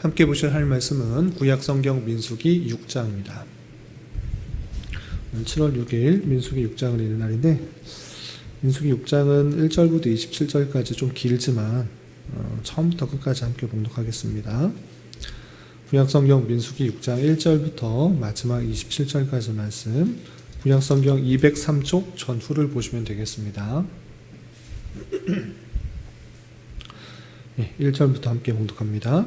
함께 보실 할 말씀은 구약성경 민수기 6장입니다. 오늘 7월 6일 민수기 6장을 읽는 날인데 민수기 6장은 1절부터 27절까지 좀 길지만 어, 처음부터 끝까지 함께 봉독하겠습니다. 구약성경 민수기 6장 1절부터 마지막 27절까지 말씀 구약성경 203쪽 전후를 보시면 되겠습니다. 1절부터 함께 봉독합니다.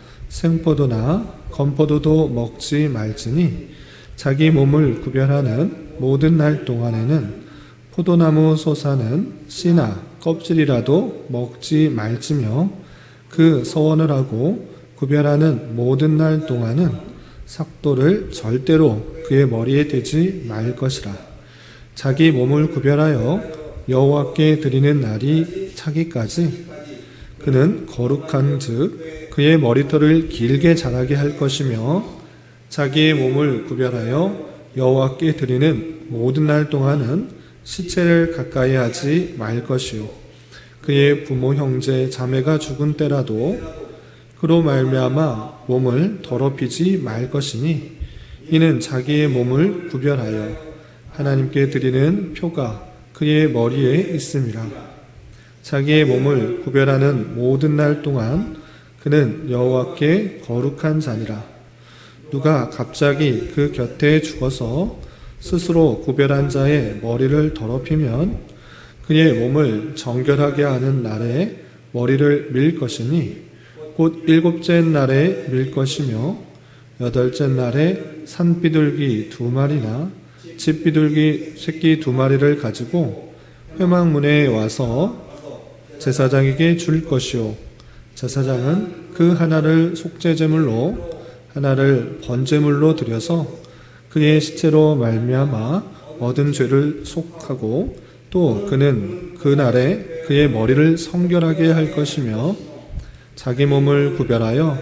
생포도나 건포도도 먹지 말지니 자기 몸을 구별하는 모든 날 동안에는 포도나무 솟아는 씨나 껍질이라도 먹지 말지며 그 서원을 하고 구별하는 모든 날 동안은 삭도를 절대로 그의 머리에 대지 말 것이라. 자기 몸을 구별하여 여호와께 드리는 날이 차기까지 그는 거룩한 즉 그의 머리털을 길게 자라게 할 것이며 자기의 몸을 구별하여 여호와께 드리는 모든 날 동안은 시체를 가까이 하지 말 것이요. 그의 부모 형제 자매가 죽은 때라도 그로 말미암아 몸을 더럽히지 말 것이니 이는 자기의 몸을 구별하여 하나님께 드리는 표가 그의 머리에 있음이라 자기의 몸을 구별하는 모든 날 동안 그는 여호와께 거룩한 자니라. 누가 갑자기 그 곁에 죽어서 스스로 구별한 자의 머리를 더럽히면 그의 몸을 정결하게 하는 날에 머리를 밀 것이니 곧 일곱째 날에 밀 것이며 여덟째 날에 산비둘기 두 마리나 집비둘기 새끼 두 마리를 가지고 회막문에 와서 제사장에게 줄 것이요 제사장은 그 하나를 속죄제물로 하나를 번제물로 드려서 그의 시체로 말미암아 얻은 죄를 속하고 또 그는 그 날에 그의 머리를 성결하게 할 것이며 자기 몸을 구별하여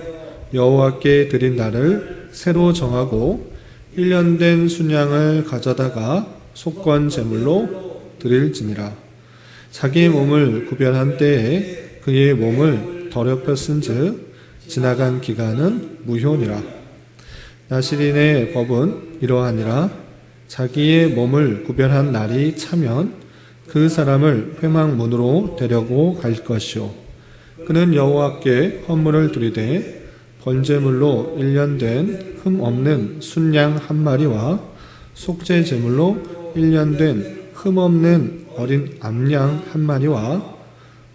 여호와께 드린 날을 새로 정하고 1년 된 순양을 가져다가 속건 제물로 드릴지니라. 자기 몸을 구별한 때에 그의 몸을 더럽혔은즉 지나간 기간은 무효니라. 나시린의 법은 이러하니라. 자기의 몸을 구별한 날이 차면 그 사람을 회막문으로 데려고 갈 것이요 그는 여호와께 헌물을 드리되 번제물로 1년 된 흠 없는 순양 한 마리와 속죄 제물로 1년 된 흠 없는 어린 암양 한 마리와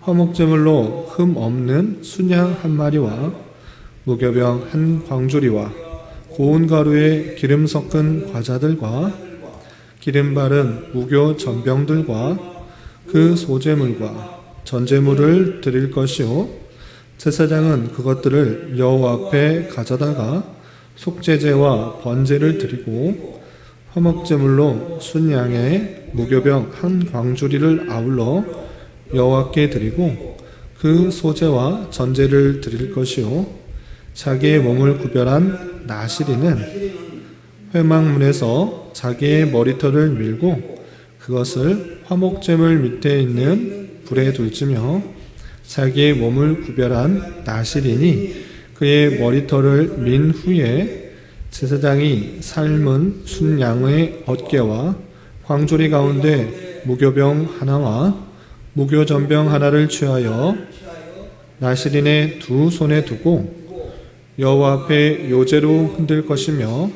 화목제물로 흠 없는 순양 한 마리와 무교병 한 광주리와 고운 가루에 기름 섞은 과자들과 기름 바른 무교 전병들과 그 소제물과 전제물을 드릴 것이요. 제사장은 그것들을 여호와 앞에 가져다가 속죄제와 번제를 드리고 화목제물로 순양의 무교병 한 광주리를 아울러 여호와께 드리고 그 소제와 전제를 드릴 것이요. 자기의 몸을 구별한 나시리는 회막문에서 자기의 머리털을 밀고 그것을 화목제물 밑에 있는 불에 둘지며 자기의 몸을 구별한 나시린이 그의 머리털을 민 후에 제사장이 삶은 순양의 어깨와 광주리 가운데 무교병 하나와 무교 전병 하나를 취하여 나시린의 두 손에 두고 여호와 앞에 요제로 흔들 것이며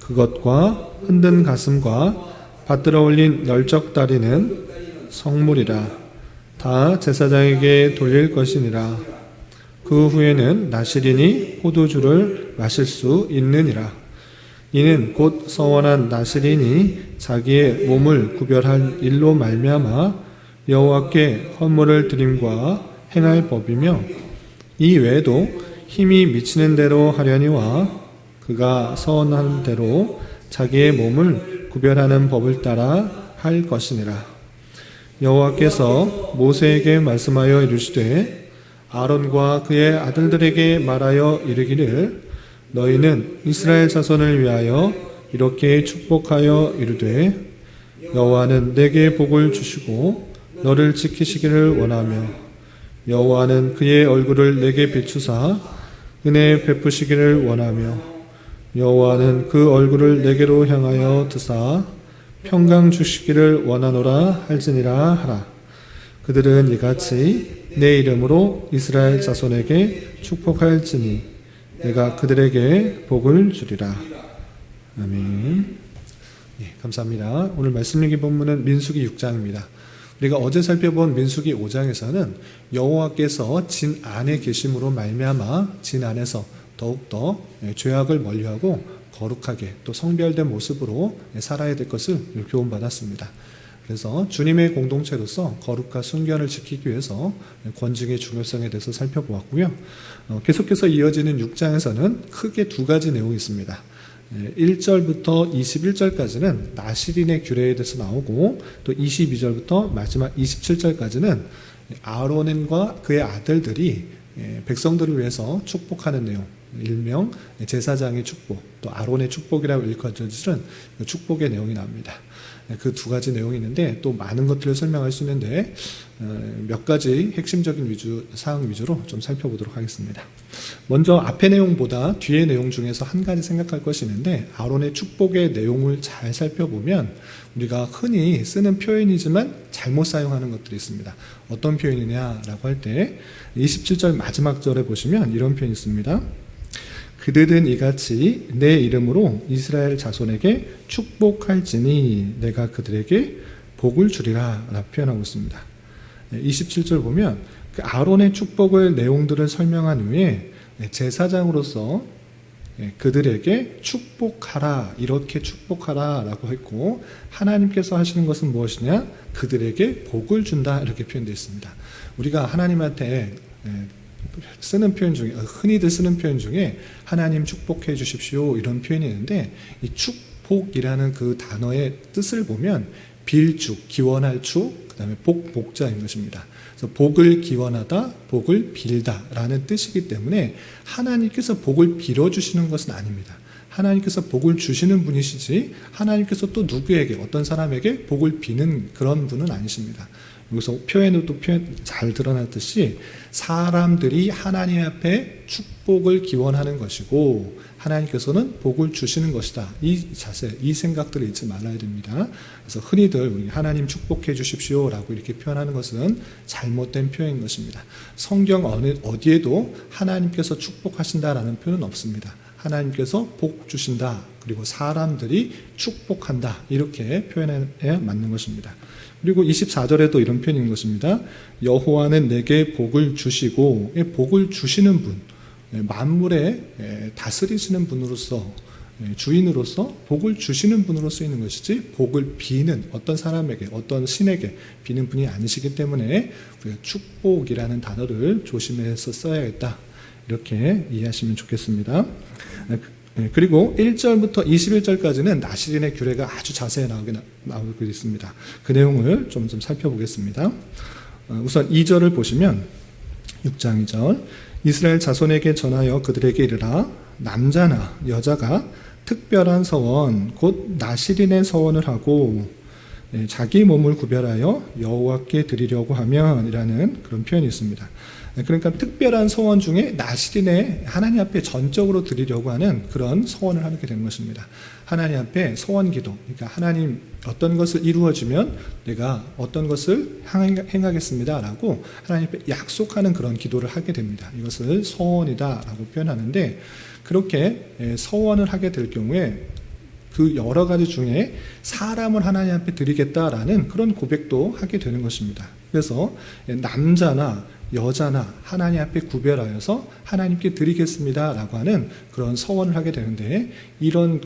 그것과 흔든 가슴과 받들어 올린 널적 다리는 성물이라. 다 제사장에게 돌릴 것이니라. 그 후에는 나시린이 포도주를 마실 수 있느니라. 이는 곧 서원한 나시린이 자기의 몸을 구별할 일로 말미암아 여호와께 헌물을 드림과 행할 법이며 이 외에도 힘이 미치는 대로 하려니와 그가 서원한 대로 자기의 몸을 구별하는 법을 따라 할 것이니라. 여호와께서 모세에게 말씀하여 이르시되 아론과 그의 아들들에게 말하여 이르기를 너희는 이스라엘 자손을 위하여 이렇게 축복하여 이르되 여호와는 내게 복을 주시고 너를 지키시기를 원하며 여호와는 그의 얼굴을 내게 비추사 은혜 베푸시기를 원하며 여호와는 그 얼굴을 내게로 향하여 드사 평강 주시기를 원하노라 할지니라 하라 그들은 이같이 내 이름으로 이스라엘 자손에게 축복할지니 내가 그들에게 복을 주리라 아멘. 예, 감사합니다. 오늘 말씀 읽기 본문은 민수기 6장입니다. 우리가 어제 살펴본 민수기 5장에서는 여호와께서 진 안에 계심으로 말미암아 진 안에서 더욱더 예, 죄악을 멀리하고 거룩하게 또 성별된 모습으로 예, 살아야 될 것을 교훈받았습니다. 그래서 주님의 공동체로서 거룩과 순결을 지키기 위해서 권징의 중요성에 대해서 살펴보았고요. 어, 계속해서 이어지는 6장에서는 크게 두 가지 내용이 있습니다. 1절부터 21절까지는 나시린의 규례에 대해서 나오고 또 22절부터 마지막 27절까지는 아론과 그의 아들들이 예, 백성들을 위해서 축복하는 내용, 일명 제사장의 축복, 또 아론의 축복이라고 일컬어지는 그 축복의 내용이 나옵니다. 네, 그두 가지 내용이 있는데 또 많은 것들을 설명할 수 있는데 어, 몇 가지 핵심적인 위주 사항 위주로 좀 살펴보도록 하겠습니다. 먼저 앞의 내용보다 뒤의 내용 중에서 한 가지 생각할 것이 있는데 아론의 축복의 내용을 잘 살펴보면 우리가 흔히 쓰는 표현이지만 잘못 사용하는 것들이 있습니다. 어떤 표현이냐라고 할 때 27절 마지막 절에 보시면 이런 표현이 있습니다. 그들은 이같이 내 이름으로 이스라엘 자손에게 축복할지니 내가 그들에게 복을 주리라 라고 표현하고 있습니다. 27절 보면 그 아론의 축복을 내용들을 설명한 후에 제사장으로서 그들에게 축복하라 이렇게 축복하라 라고 했고 하나님께서 하시는 것은 무엇이냐 그들에게 복을 준다 이렇게 표현되어 있습니다. 우리가 하나님한테 쓰는 표현 중에 흔히들 쓰는 표현 중에 하나님 축복해 주십시오 이런 표현이 있는데 이 축복이라는 그 단어의 뜻을 보면 빌축 기원할 축 그다음에 복 복자인 것입니다. 그래서 복을 기원하다 복을 빌다라는 뜻이기 때문에 하나님께서 복을 빌어 주시는 것은 아닙니다. 하나님께서 복을 주시는 분이시지 하나님께서 또 누구에게 어떤 사람에게 복을 비는 그런 분은 아니십니다. 여기서 표현으로 표현 잘 드러났듯이 사람들이 하나님 앞에 축복을 기원하는 것이고 하나님께서는 복을 주시는 것이다. 이 자세, 이 생각들을 잊지 말아야 됩니다. 그래서 흔히들 우리 하나님 축복해 주십시오라고 이렇게 표현하는 것은 잘못된 표현인 것입니다. 성경 어디에도 하나님께서 축복하신다라는 표현은 없습니다. 하나님께서 복 주신다. 그리고 사람들이 축복한다. 이렇게 표현해야 맞는 것입니다. 그리고 24절에도 이런 표현인 것입니다. 여호와는 내게 복을 주시고 복을 주시는 분, 만물에 다스리시는 분으로서 주인으로서 복을 주시는 분으로 쓰이는 것이지 복을 비는 어떤 사람에게 어떤 신에게 비는 분이 아니시기 때문에 축복이라는 단어를 조심해서 써야겠다 이렇게 이해하시면 좋겠습니다. 네, 그리고 1절부터 21절까지는 나시린의 규례가 아주 자세히 나오게 나오고 있습니다. 그 내용을 좀, 좀 살펴보겠습니다. 어, 우선 2절을 보시면 6장 2절 이스라엘 자손에게 전하여 그들에게 이르라 남자나 여자가 특별한 서원 곧 나시린의 서원을 하고 예, 자기 몸을 구별하여 여호와께 드리려고 하면이라는 그런 표현이 있습니다. 그러니까 특별한 소원 중에 나시린에 하나님 앞에 전적으로 드리려고 하는 그런 소원을 하게 되는 것입니다. 하나님 앞에 소원 기도. 그러니까 하나님 어떤 것을 이루어지면 내가 어떤 것을 행하겠습니다라고 하나님 앞에 약속하는 그런 기도를 하게 됩니다. 이것을 소원이다라고 표현하는데 그렇게 소원을 하게 될 경우에 그 여러 가지 중에 사람을 하나님 앞에 드리겠다라는 그런 고백도 하게 되는 것입니다. 그래서 남자나 여자나 하나님 앞에 구별하여서 하나님께 드리겠습니다라고 하는 그런 서원을 하게 되는데 이런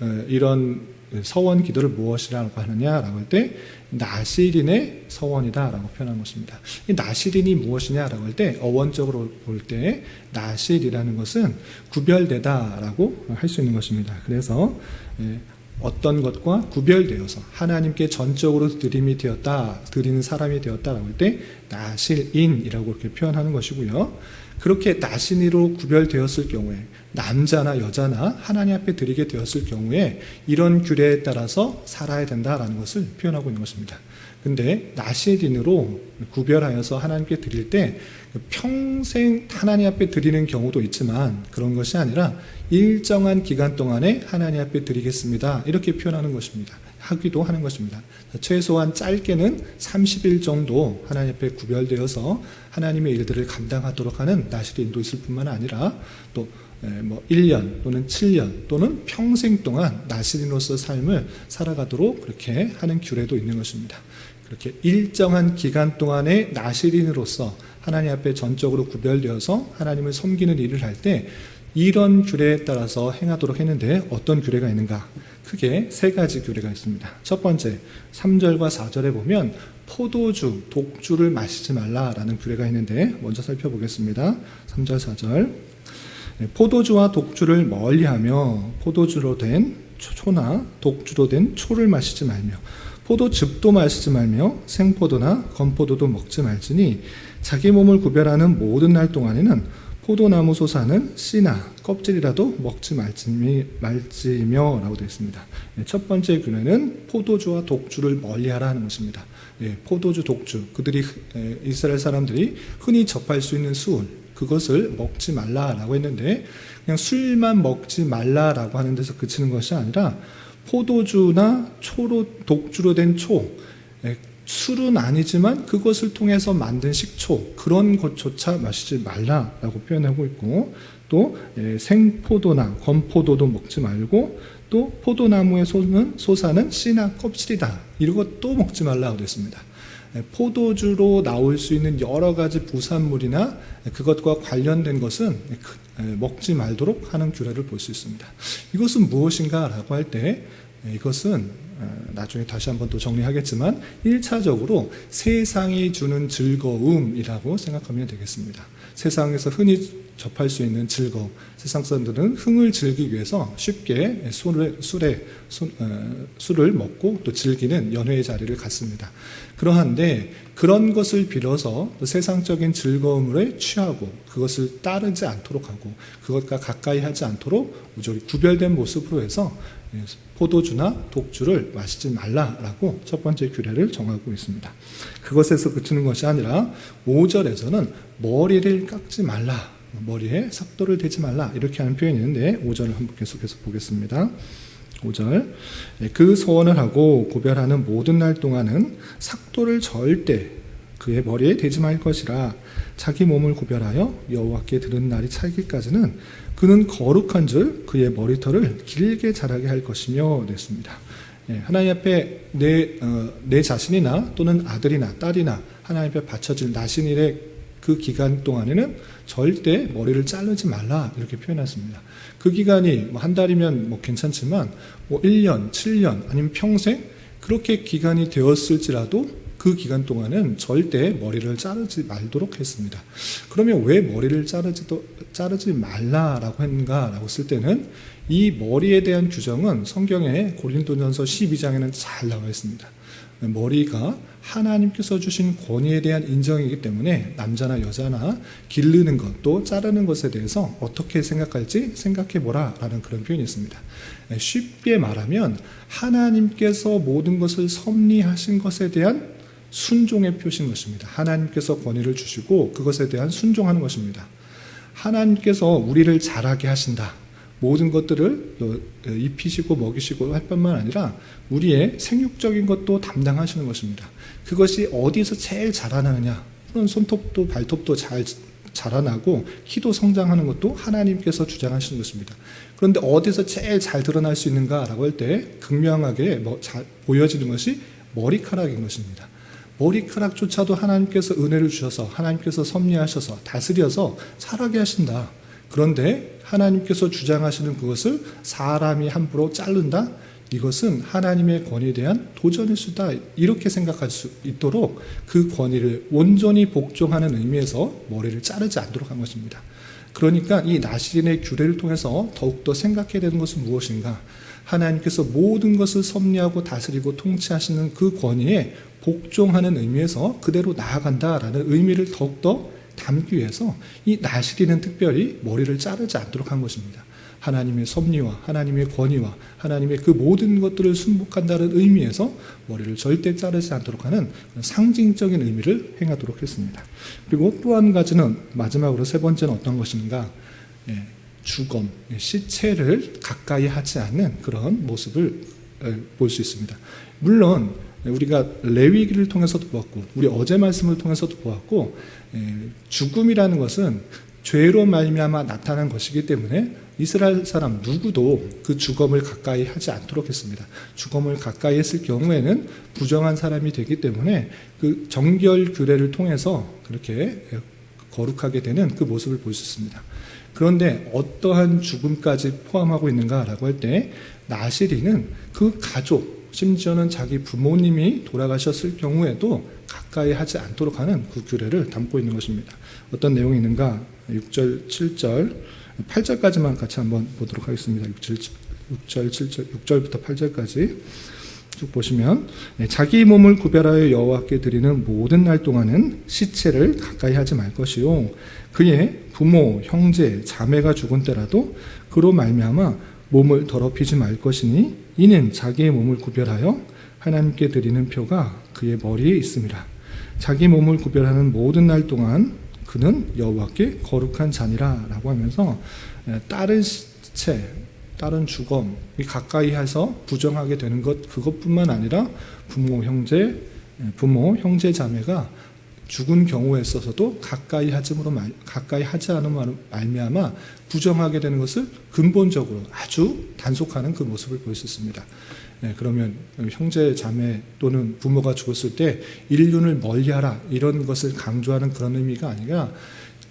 어, 이런 서원 기도를 무엇이라고 하느냐라고 할 때 나시린의 서원이다라고 표현한 것입니다. 이 나시린이 무엇이냐라고 할 때 어원적으로 볼 때 나실이라는 것은 구별되다라고 할 수 있는 것입니다. 그래서 예, 어떤 것과 구별되어서 하나님께 전적으로 드림이 되었다, 드리는 사람이 되었다라고 할 때 나실인이라고 이렇게 표현하는 것이고요. 그렇게 나신이로 구별되었을 경우에 남자나 여자나 하나님 앞에 드리게 되었을 경우에 이런 규례에 따라서 살아야 된다라는 것을 표현하고 있는 것입니다. 근데 나시린으로 구별하여서 하나님께 드릴 때 평생 하나님 앞에 드리는 경우도 있지만 그런 것이 아니라 일정한 기간 동안에 하나님 앞에 드리겠습니다. 이렇게 표현하는 것입니다. 하기도 하는 것입니다. 최소한 짧게는 30일 정도 하나님 앞에 구별되어서 하나님의 일들을 감당하도록 하는 나시린도 있을 뿐만 아니라 또 뭐 1년 또는 7년 또는 평생 동안 나시린으로서 삶을 살아가도록 그렇게 하는 규례도 있는 것입니다. 그렇게 일정한 기간 동안의 나시린으로서 하나님 앞에 전적으로 구별되어서 하나님을 섬기는 일을 할 때 이런 규례에 따라서 행하도록 했는데 어떤 규례가 있는가? 크게 세 가지 규례가 있습니다. 첫 번째, 3절과 4절에 보면 포도주, 독주를 마시지 말라라는 규례가 있는데 먼저 살펴보겠습니다. 3절, 4절. 포도주와 독주를 멀리하며 포도주로 된 초나 독주로 된 초를 마시지 말며 포도즙도 마시지 말며 생포도나 건포도도 먹지 말지니 자기 몸을 구별하는 모든 날 동안에는 포도나무 솟아는 씨나 껍질이라도 먹지 말지며 라고 되어 있습니다. 네, 첫 번째 규례는 포도주와 독주를 멀리하라 하는 것입니다. 예, 포도주, 독주 그들이 이스라엘 사람들이 흔히 접할 수 있는 술 그것을 먹지 말라라고 했는데 그냥 술만 먹지 말라라고 하는 데서 그치는 것이 아니라 포도주나 초로 독주로 된 초, 예, 술은 아니지만 그것을 통해서 만든 식초 그런 것조차 마시지 말라라고 표현하고 있고 또 예, 생포도나 건포도도 먹지 말고 또 포도나무에 솟는 솟아는 씨나 껍질이다 이것도 먹지 말라고 됐습니다. 예, 포도주로 나올 수 있는 여러 가지 부산물이나 그것과 관련된 것은 먹지 말도록 하는 규례를 볼 수 있습니다. 이것은 무엇인가라고 할 때 이것은 나중에 다시 한번 또 정리하겠지만 1차적으로 세상이 주는 즐거움이라고 생각하면 되겠습니다. 세상에서 흔히 접할 수 있는 즐거움. 세상 사람들은 흥을 즐기기 위해서 쉽게 술에, 술에 술, 어, 술을 먹고 또 즐기는 연회의 자리를 갖습니다. 그러한데 그런 것을 빌어서 세상적인 즐거움을 취하고 그것을 따르지 않도록 하고 그것과 가까이 하지 않도록 구별된 모습으로 해서 포도주나 독주를 마시지 말라라고 첫 번째 규례를 정하고 있습니다. 그것에서 그치는 것이 아니라 5절에서는 머리를 깎지 말라. 머리에 삭도를 대지 말라. 이렇게 하는 표현이 있는데 5절을 한번 계속해서 보겠습니다. 5절 그 소원을 하고 구별하는 모든 날 동안은 삭도를 절대 그의 머리에 대지 말 것이라 자기 몸을 구별하여 여호와께 들은 날이 차기까지는 그는 거룩한 줄 그의 머리털을 길게 자라게 할 것이며 됐습니다. 예, 하나님 앞에 내, 어, 내 자신이나 또는 아들이나 딸이나 하나님 앞에 바쳐질 나신일의 그 기간 동안에는 절대 머리를 자르지 말라 이렇게 표현했습니다. 그 기간이 뭐 한 달이면 뭐 괜찮지만 뭐 1년, 7년 아니면 평생 그렇게 기간이 되었을지라도 그 기간 동안은 절대 머리를 자르지 말도록 했습니다. 그러면 왜 머리를 자르지, 자르지 말라라고 했는가라고 쓸 때는 이 머리에 대한 규정은 성경에 고린도전서 12장에는 잘 나와 있습니다. 머리가 하나님께서 주신 권위에 대한 인정이기 때문에 남자나 여자나 기르는 것 또 자르는 것에 대해서 어떻게 생각할지 생각해 보라라는 그런 표현이 있습니다. 쉽게 말하면 하나님께서 모든 것을 섭리하신 것에 대한 순종의 표시인 것입니다. 하나님께서 권위를 주시고 그것에 대한 순종하는 것입니다. 하나님께서 우리를 자라게 하신다. 모든 것들을 입히시고 먹이시고 할 뿐만 아니라 우리의 생육적인 것도 담당하시는 것입니다. 그것이 어디서 제일 자라나느냐? 손톱도 발톱도 잘 자라나고 키도 성장하는 것도 하나님께서 주장하시는 것입니다. 그런데 어디서 제일 잘 드러날 수 있는가라고 할 때 극명하게 뭐 보여지는 것이 머리카락인 것입니다. 머리카락조차도 하나님께서 은혜를 주셔서 하나님께서 섭리하셔서 다스려서 자라게 하신다. 그런데 하나님께서 주장하시는 그것을 사람이 함부로 자른다? 이것은 하나님의 권위에 대한 도전일 수다 이렇게 생각할 수 있도록 그 권위를 온전히 복종하는 의미에서 머리를 자르지 않도록 한 것입니다. 그러니까 이 나시린의 규례를 통해서 더욱더 생각해야 되는 것은 무엇인가? 하나님께서 모든 것을 섭리하고 다스리고 통치하시는 그 권위에 복종하는 의미에서 그대로 나아간다라는 의미를 더욱더 담기 위해서 이 나시린은 특별히 머리를 자르지 않도록 한 것입니다. 하나님의 섭리와 하나님의 권위와 하나님의 그 모든 것들을 순복한다는 의미에서 머리를 절대 자르지 않도록 하는 상징적인 의미를 행하도록 했습니다. 그리고 또 한 가지는 마지막으로 세 번째는 어떤 것인가? 예, 주검, 예, 시체를 가까이 하지 않는 그런 모습을 볼 수 있습니다. 물론 우리가 레위기를 통해서도 보았고 우리 어제 말씀을 통해서도 보았고 예, 죽음이라는 것은 죄로 말미암아 나타난 것이기 때문에 이스라엘 사람 누구도 그 주검을 가까이 하지 않도록 했습니다. 주검을 가까이 했을 경우에는 부정한 사람이 되기 때문에 그 정결 규례를 통해서 그렇게 거룩하게 되는 그 모습을 볼 수 있습니다. 그런데 어떠한 죽음까지 포함하고 있는가라고 할 때 나시리는 그 가족 심지어는 자기 부모님이 돌아가셨을 경우에도 가까이 하지 않도록 하는 그 규례를 담고 있는 것입니다. 어떤 내용이 있는가? 6절, 7절, 8절까지만 같이 한번 보도록 하겠습니다. 6절, 6절, 7절, 6절부터 8절까지 쭉 보시면 네, 자기 몸을 구별하여 여호와께 드리는 모든 날 동안은 시체를 가까이 하지 말 것이요 그의 부모, 형제, 자매가 죽은 때라도 그로 말미암아 몸을 더럽히지 말 것이니 이는 자기의 몸을 구별하여 하나님께 드리는 표가 그의 머리에 있습니다. 자기 몸을 구별하는 모든 날 동안 그는 여호와께 거룩한 자니라라고 하면서 다른 시체, 다른 주검 가까이 해서 부정하게 되는 것 그것뿐만 아니라 부모, 형제, 부모, 형제, 자매가 죽은 경우에 있어서도 가까이 하지으로 말, 가까이 하지 않은 말미암아 부정하게 되는 것을 근본적으로 아주 단속하는 그 모습을 볼수 있습니다. 네, 그러면 형제 자매 또는 부모가 죽었을 때 인륜을 멀리하라 이런 것을 강조하는 그런 의미가 아니라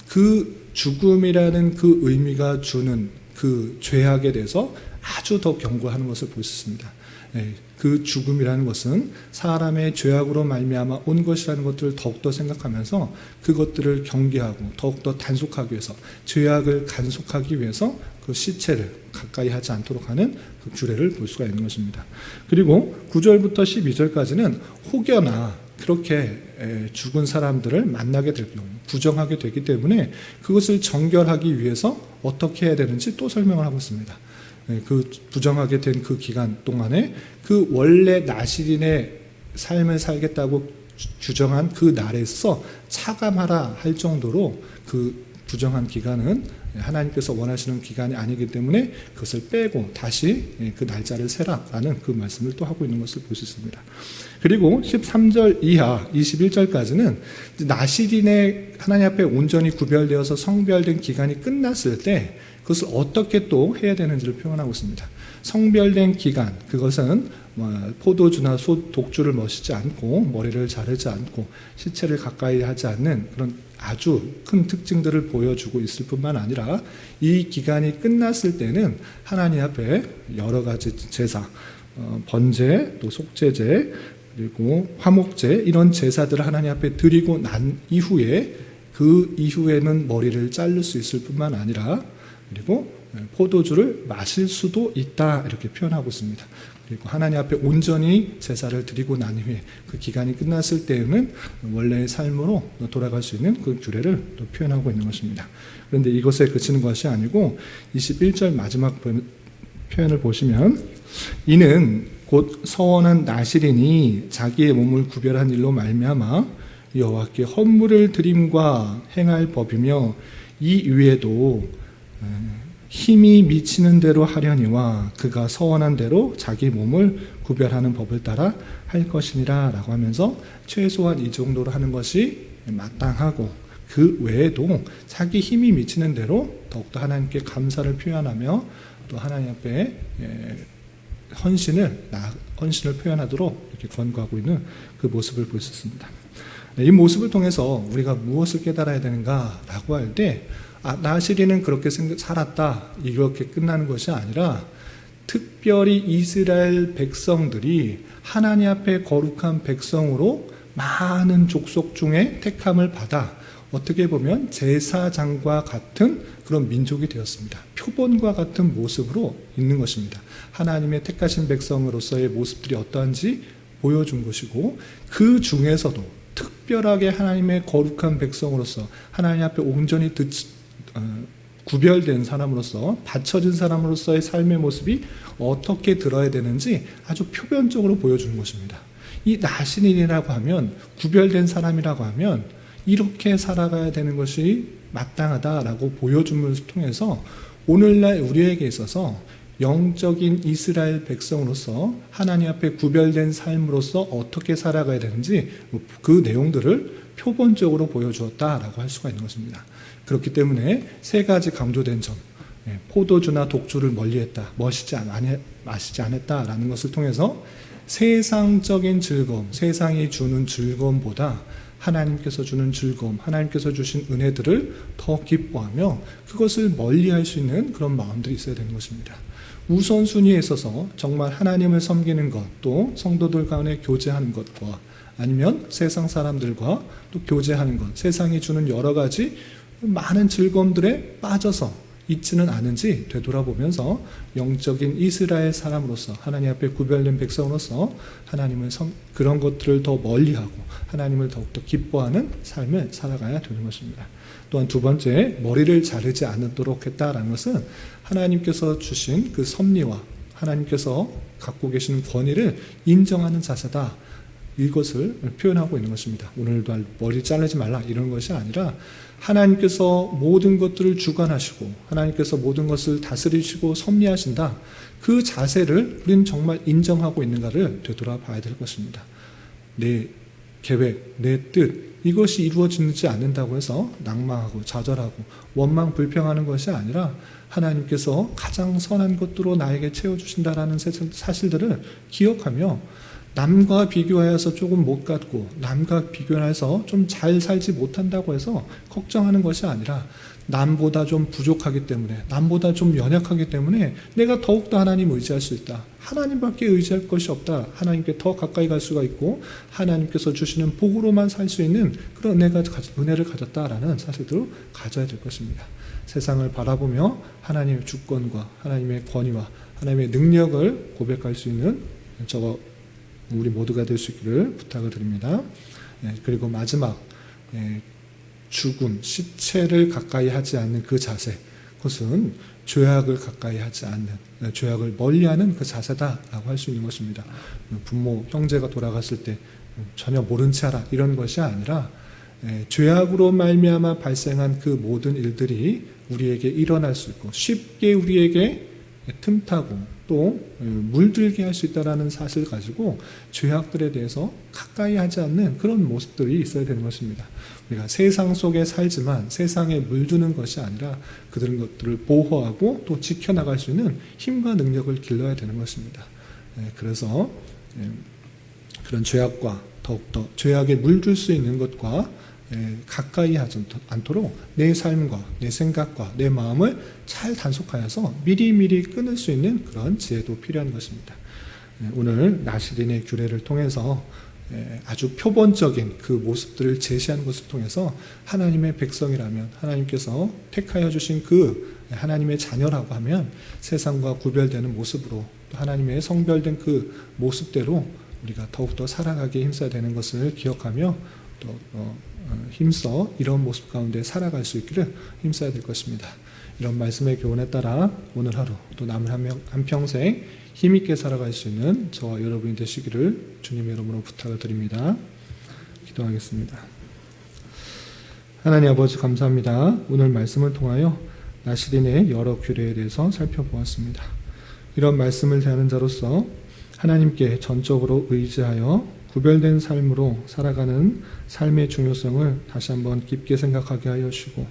그 죽음이라는 그 의미가 주는 그 죄악에 대해서 아주 더 경고하는 것을 있습니다. 네, 그 죽음이라는 것은 사람의 죄악으로 말미암아 온 것이라는 것들을 더욱더 생각하면서 그것들을 경계하고 더욱더 단속하기 위해서 죄악을 간속하기 위해서 그 시체를 가까이 하지 않도록 하는 그 규례를 볼 수가 있는 것입니다. 그리고 9절부터 12절까지는 혹여나 그렇게 죽은 사람들을 만나게 될 경우 부정하게 되기 때문에 그것을 정결하기 위해서 어떻게 해야 되는지 또 설명을 하고 있습니다. 그 부정하게 된 그 기간 동안에 그 원래 나시린의 삶을 살겠다고 규정한 그 날에서 차감하라 할 정도로 그 부정한 기간은 하나님께서 원하시는 기간이 아니기 때문에 그것을 빼고 다시 그 날짜를 세라라는 그 말씀을 또 하고 있는 것을 볼 수 있습니다. 그리고 13절 이하 21절까지는 나시린의 하나님 앞에 온전히 구별되어서 성별된 기간이 끝났을 때 그것을 어떻게 또 해야 되는지를 표현하고 있습니다. 성별된 기간 그것은 뭐 포도주나 소 독주를 마시지 않고 머리를 자르지 않고 시체를 가까이 하지 않는 그런 아주 큰 특징들을 보여주고 있을 뿐만 아니라 이 기간이 끝났을 때는 하나님 앞에 여러 가지 제사, 어, 번제, 또 속죄제, 그리고 화목제 이런 제사들을 하나님 앞에 드리고 난 이후에 그 이후에는 머리를 자를 수 있을 뿐만 아니라 그리고 포도주를 마실 수도 있다 이렇게 표현하고 있습니다. 그리고 하나님 앞에 온전히 제사를 드리고 난 후에 그 기간이 끝났을 때에는 원래의 삶으로 돌아갈 수 있는 그 규례를 또 표현하고 있는 것입니다. 그런데 이것에 그치는 것이 아니고 21절 마지막 표현을 보시면 이는 곧 서원한 나시린이 자기의 몸을 구별한 일로 말미암아 여호와께 헌물을 드림과 행할 법이며 이 위에도 힘이 미치는 대로 하려니와 그가 서원한 대로 자기 몸을 구별하는 법을 따라 할 것이니라 라고 하면서 최소한 이 정도로 하는 것이 마땅하고 그 외에도 자기 힘이 미치는 대로 더욱더 하나님께 감사를 표현하며 또 하나님 앞에 예, 헌신을 헌신을 표현하도록 이렇게 권고하고 있는 그 모습을 볼 수 있습니다. 네, 이 모습을 통해서 우리가 무엇을 깨달아야 되는가라고 할 때 아, 나시리는 그렇게 살았다. 이렇게 끝나는 것이 아니라 특별히 이스라엘 백성들이 하나님 앞에 거룩한 백성으로 많은 족속 중에 택함을 받아 어떻게 보면 제사장과 같은 그런 민족이 되었습니다. 표본과 같은 모습으로 있는 것입니다. 하나님의 택하신 백성으로서의 모습들이 어떠한지 보여준 것이고 그 중에서도 특별하게 하나님의 거룩한 백성으로서 하나님 앞에 온전히 듣, 어, 구별된 사람으로서 받쳐진 사람으로서의 삶의 모습이 어떻게 들어야 되는지 아주 표변적으로 보여주는 것입니다. 이 나신인이라고 하면 구별된 사람이라고 하면 이렇게 살아가야 되는 것이 마땅하다라고 보여줌을 통해서 오늘날 우리에게 있어서 영적인 이스라엘 백성으로서 하나님 앞에 구별된 삶으로서 어떻게 살아가야 되는지 그 내용들을 표본적으로 보여주었다라고 할 수가 있는 것입니다. 그렇기 때문에 세 가지 강조된 점, 예, 포도주나 독주를 멀리했다, 멋있지 않, 마시지 않았다라는 것을 통해서 세상적인 즐거움, 세상이 주는 즐거움보다 하나님께서 주는 즐거움, 하나님께서 주신 은혜들을 더 기뻐하며 그것을 멀리 할 수 있는 그런 마음들이 있어야 되는 것입니다. 우선순위에 있어서 정말 하나님을 섬기는 것, 또 성도들 가운데 교제하는 것과 아니면 세상 사람들과 또 교제하는 것, 세상이 주는 여러 가지 많은 즐거움들에 빠져서 있지는 않은지 되돌아보면서 영적인 이스라엘 사람으로서 하나님 앞에 구별된 백성으로서 하나님을 성, 그런 것들을 더 멀리하고 하나님을 더욱더 기뻐하는 삶을 살아가야 되는 것입니다. 또한 두 번째 머리를 자르지 않도록 했다라는 것은 하나님께서 주신 그 섭리와 하나님께서 갖고 계시는 권위를 인정하는 자세다. 이것을 표현하고 있는 것입니다. 오늘도 머리 자르지 말라 이런 것이 아니라 하나님께서 모든 것들을 주관하시고 하나님께서 모든 것을 다스리시고 섭리하신다. 그 자세를 우리는 정말 인정하고 있는가를 되돌아봐야 될 것입니다. 내 계획, 내 뜻, 이것이 이루어지지 않는다고 해서 낭망하고 좌절하고 원망 불평하는 것이 아니라 하나님께서 가장 선한 것으로 나에게 채워주신다라는 사실들을 기억하며 남과 비교하여서 조금 못 갖고 남과 비교해서 좀 잘 살지 못한다고 해서 걱정하는 것이 아니라 남보다 좀 부족하기 때문에 남보다 좀 연약하기 때문에 내가 더욱더 하나님 의지할 수 있다. 하나님밖에 의지할 것이 없다. 하나님께 더 가까이 갈 수가 있고 하나님께서 주시는 복으로만 살 수 있는 그런 은혜가 은혜를 가졌다라는 사실도 가져야 될 것입니다. 세상을 바라보며 하나님의 주권과 하나님의 권위와 하나님의 능력을 고백할 수 있는 저거 우리 모두가 될 수 있기를 부탁을 드립니다. 예, 그리고 마지막 예, 죽음, 시체를 가까이 하지 않는 그 자세, 그것은 죄악을 가까이 하지 않는, 예, 죄악을 멀리하는 그 자세다라고 할 수 있는 것입니다. 부모, 형제가 돌아갔을 때 전혀 모른 채 하라 이런 것이 아니라 죄악으로 말미암아 발생한 그 모든 일들이 우리에게 일어날 수 있고 쉽게 우리에게 틈타고 또 물들게 할 수 있다라는 사실을 가지고 죄악들에 대해서 가까이 하지 않는 그런 모습들이 있어야 되는 것입니다. 우리가 세상 속에 살지만 세상에 물드는 것이 아니라 그들 것들을 보호하고 또 지켜나갈 수 있는 힘과 능력을 길러야 되는 것입니다. 그래서 그런 죄악과 더욱더 죄악에 물들 수 있는 것과 예, 가까이 하지 않도록 내 삶과 내 생각과 내 마음을 잘 단속하여서 미리미리 끊을 수 있는 그런 지혜도 필요한 것입니다. 예, 오늘 나시린의 규례를 통해서 예, 아주 표본적인 그 모습들을 제시하는 것을 통해서 하나님의 백성이라면 하나님께서 택하여 주신 그 하나님의 자녀라고 하면 세상과 구별되는 모습으로 하나님의 성별된 그 모습대로 우리가 더욱더 살아가기 힘써야 되는 것을 기억하며 또 어, 어, 힘써 이런 모습 가운데 살아갈 수 있기를 힘써야 될 것입니다. 이런 말씀의 교훈에 따라 오늘 하루 또 남은 한 평생 힘있게 살아갈 수 있는 저와 여러분이 되시기를 주님의 이름으로 부탁을 드립니다. 기도하겠습니다. 하나님 아버지 감사합니다. 오늘 말씀을 통하여 나시린의 여러 규례에 대해서 살펴보았습니다. 이런 말씀을 대하는 자로서 하나님께 전적으로 의지하여 구별된 삶으로 살아가는 삶의 중요성을 다시 한번 깊게 생각하게 하여 주시고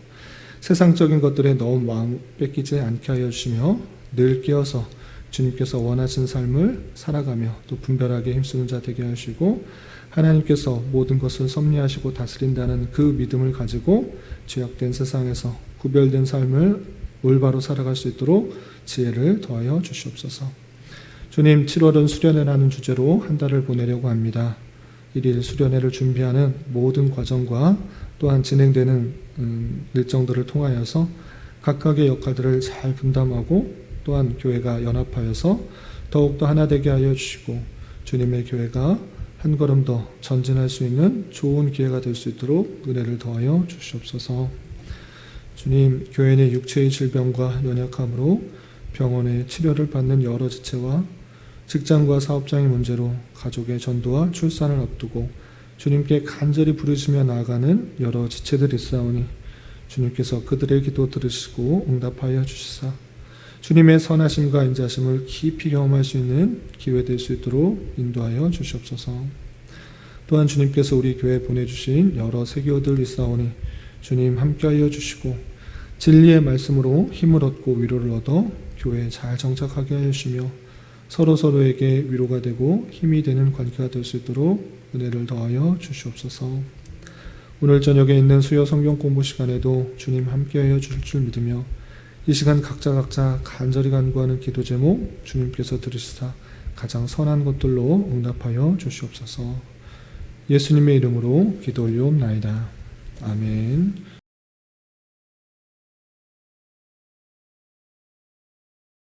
세상적인 것들에 너무 마음 뺏기지 않게 하여 주시며 늘 깨어서 주님께서 원하신 삶을 살아가며 또 분별하게 힘쓰는 자 되게 하시고 하나님께서 모든 것을 섭리하시고 다스린다는 그 믿음을 가지고 죄악된 세상에서 구별된 삶을 올바로 살아갈 수 있도록 지혜를 더하여 주시옵소서. 주님 7월은 수련회라는 주제로 한 달을 보내려고 합니다. 일일 수련회를 준비하는 모든 과정과 또한 진행되는 음, 일정들을 통하여서 각각의 역할들을 잘 분담하고 또한 교회가 연합하여서 더욱더 하나 되게 하여 주시고 주님의 교회가 한 걸음 더 전진할 수 있는 좋은 기회가 될 수 있도록 은혜를 더하여 주시옵소서. 주님, 교회 내 육체의 질병과 연약함으로 병원에 치료를 받는 여러 지체와 직장과 사업장의 문제로 가족의 전도와 출산을 앞두고 주님께 간절히 부르시며 나아가는 여러 지체들이 있사오니 주님께서 그들의 기도 들으시고 응답하여 주시사 주님의 선하심과 인자심을 깊이 경험할 수 있는 기회 될 수 있도록 인도하여 주시옵소서. 또한 주님께서 우리 교회에 보내주신 여러 세교들 있사오니 주님 함께하여 주시고 진리의 말씀으로 힘을 얻고 위로를 얻어 교회에 잘 정착하게 하여 주시며 서로 서로에게 위로가 되고 힘이 되는 관계가 될 수 있도록 은혜를 더하여 주시옵소서. 오늘 저녁에 있는 수요 성경 공부 시간에도 주님 함께하여 주실 줄 믿으며 이 시간 각자 각자 간절히 간구하는 기도 제목 주님께서 들으시사 가장 선한 것들로 응답하여 주시옵소서. 예수님의 이름으로 기도 올리옵나이다. 아멘.